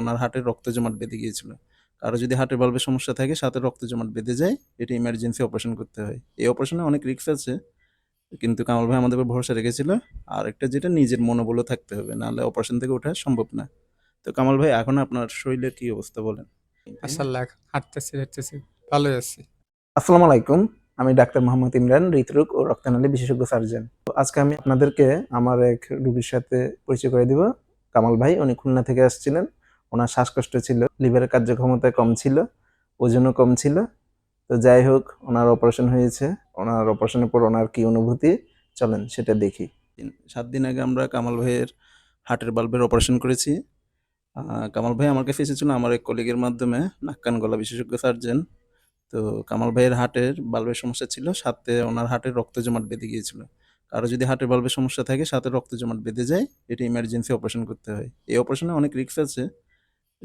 ওনার হার্টের রক্ত জমাট বেঁধে গিয়েছিল। কারও যদি হার্টের বাল্বের সমস্যা থাকে সাথে রক্ত জমাট বেঁধে যায় এটা ইমার্জেন্সি অপারেশন করতে হয়। এই অপারেশনে অনেক রিস্ক আছে কিন্তু কামাল ভাই আমাদের উপর ভরসা রেখেছিল আর একটা যেটা নিজের মনোবলও থাকতে হবে নাহলে অপারেশন থেকে ওঠা সম্ভব না। তো কামাল ভাই এখন আপনার শরীরের কি অবস্থা বলেন? হাঁটতেছি হাঁটতেছি আছি। আসসালামু আলাইকুম আমি ডাক্তার মোহাম্মদ ইমরান হৃদরোগ ও রক্তনালী বিশেষজ্ঞ সার্জন। তো আজকে আমি আপনাদেরকে আমার এক রুগীর সাথে পরিচয় করে দিব। কামাল ভাই উনি খুলনা থেকে আসছিলেন। ওনার শ্বাসকষ্ট ছিল, লিভারের কার্যক্ষমতা কম ছিল, ওজনও কম ছিল। তো যাই হোক, ওনার অপারেশন হয়েছে, ওনার অপারেশনের পর ওনার কি অনুভূতি? চলেন সেটা দেখি। সাত দিন আগে আমরা কামাল ভাইয়ের হার্টের বাল্বের অপারেশন করেছি। কামাল ভাই আমার কাছে এসেছিল আমার এক কলিগের মাধ্যমে, নাক কান গলা বিশেষজ্ঞ সার্জন তো কামাল ভাইয়ের হার্টের বাল্বের সমস্যা ছিল, সাথে ওনার হার্টের রক্ত জমাট বেঁধে গিয়েছিল। কারও যদি হার্টের বাল্বের সমস্যা থাকে, সাথে রক্ত জমাট বেঁধে যায়, এটা ইমার্জেন্সি অপারেশন করতে হয়। এই অপারেশনে অনেক রিস্ক আছে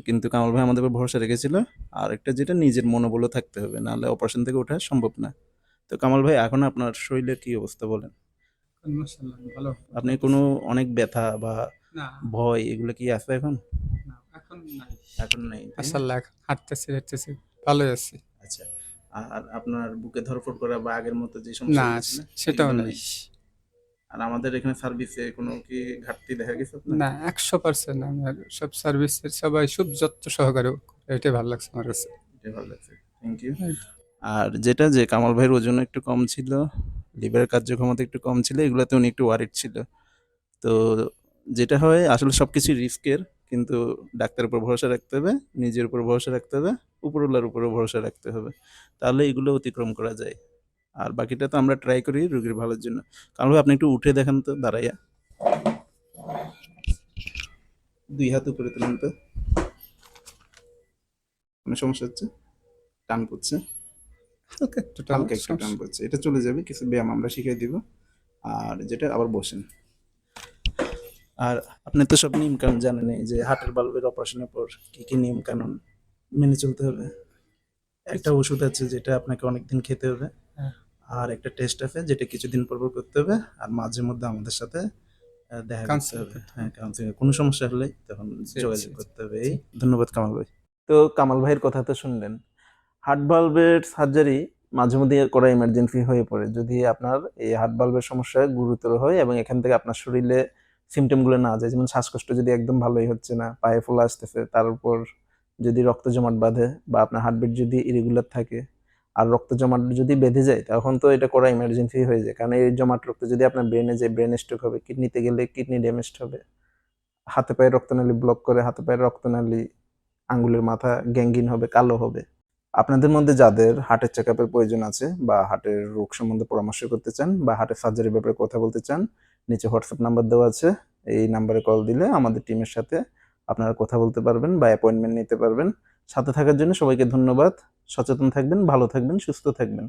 কিন্তু কামাল ভাই আমাদের উপর ভরসা রেখেছিল আর একটা যেটা নিজের মনোবলও থাকতে হবে নাহলে অপারেশন থেকে ওঠা সম্ভব না। তো কামাল ভাই এখন আপনার শরীরের কি অবস্থা বলেন? ভালো। আপনি কোনো অনেক ব্যথা বা ভয় এগুলো কি আছে এখন? এখন নাই। এখন এখন হাঁটতেছি হাঁটতেছি ভালোই আছি। আচ্ছা আর আপনার বুকে ধরফর করা বা আগের মতো যে সমস্যা না সেটাও নাই? আর আমাদের এখানে সার্ভিসে কোনো কি ঘাটতি দেখা গেছে না একশো পার্সেন্ট আমার সব সার্ভিসের সবাই খুব যত্ন সহকারে এটাই ভালো লাগছে আমার কাছে। এটা ভালো লাগছে। থ্যাংক ইউ আর যেটা যে কামাল ভাইয়ের ওজন একটু কম ছিল লিভারের কার্যক্ষমতা একটু কম ছিল এগুলোতে উনি একটু ওয়ারিড ছিল। তো যেটা হয় আসলে সব কিছু রিস্কের কিন্তু ডাক্তারের উপর ভরসা রাখতে হবে নিজের উপর ভরসা রাখতে হবে উপরওয়ালার উপরও ভরসা রাখতে হবে। তাহলে এগুলো অতিক্রম করা যায়। আর বাকিটা তো আমরা ট্রাই করি রোগীর ভালোর জন্য। কারণ আপনি একটু উঠে দেখেন তো দাঁড়াইয়া। দুই হাত উপরে তুলেন তো। কোনো সমস্যা হচ্ছে? টান পড়ছে। হালকা একটু টান, হালকা একটু টান পড়ছে। এটা চলে যাবে কিছু ব্যায়াম আমরা শিখিয়ে দিব। আর যেটা আবার বসেন। আর আপনি তো সব নিয়ম কানুন জানেন যে হার্টের বাল্বের অপারেশনের পর কি কি নিয়ম কানুন মেনে চলতে হবে? একটা ওষুধ আছে যেটা আপনাকে অনেকদিন খেতে হবে। আর একটা টেস্ট আছে যেটা কিছুদিন পর পর করতে হবে আর মাঝে মধ্যে আমাদের সাথে দেখা করতে হবে। হ্যাঁ কাউন্সিলিং কোনো সমস্যা হলে তখন যোগাযোগ করতে হবে। এই ধন্যবাদ কামাল ভাই। তো কামাল ভাইয়ের কথা তো শুনলেন হার্ট বাল্বের সার্জারি মাঝে মধ্যে করা ইমার্জেন্সি হয়ে পড়ে। যদি আপনার এই হার্ট বাল্বের সমস্যা গুরুতর হয় এবং এখান থেকে আপনার শরীরে সিমটমগুলো না যায় যেমন শ্বাসকষ্ট যদি একদম ভালোই হচ্ছে না পায়ে ফোলা আসতেছে তার উপর যদি রক্ত জমাট বাঁধে বা আপনার হার্টবিট যদি ইরেগুলার থাকে আর রক্ত জমাট যদি বেঁধে যায়, তখন তো এটা করা ইমার্জেন্সি হয়ে যায়। কারণ এই জমাট রক্ত যদি আপনার ব্রেনে যায় ব্রেন স্ট্রোক হবে কিডনিতে গেলে কিডনি ড্যামেজ হবে। হাতে পায়ে রক্তনালী ব্লক করে, হাতে পায়ের রক্তনালী আঙ্গুলের মাথা গ্যাঙ্গিন হবে, কালো হবে। আপনাদের মধ্যে যাদের হার্টের চেক প্রয়োজন আছে বা হার্টের রোগ সম্বন্ধে পরামর্শ করতে চান বা হার্টের সার্জারির ব্যাপারে কথা বলতে চান, নিচে হোয়াটসঅ্যাপ নাম্বার দেওয়া আছে। এই নাম্বারে কল দিলে আমাদের টিমের সাথে আপনারা কথা বলতে পারবেন বা অ্যাপয়েন্টমেন্ট নিতে পারবেন। সাথে থাকার জন্য সবাইকে ধন্যবাদ। সচেতন থাকবেন ভালো থাকবেন সুস্থ থাকবেন।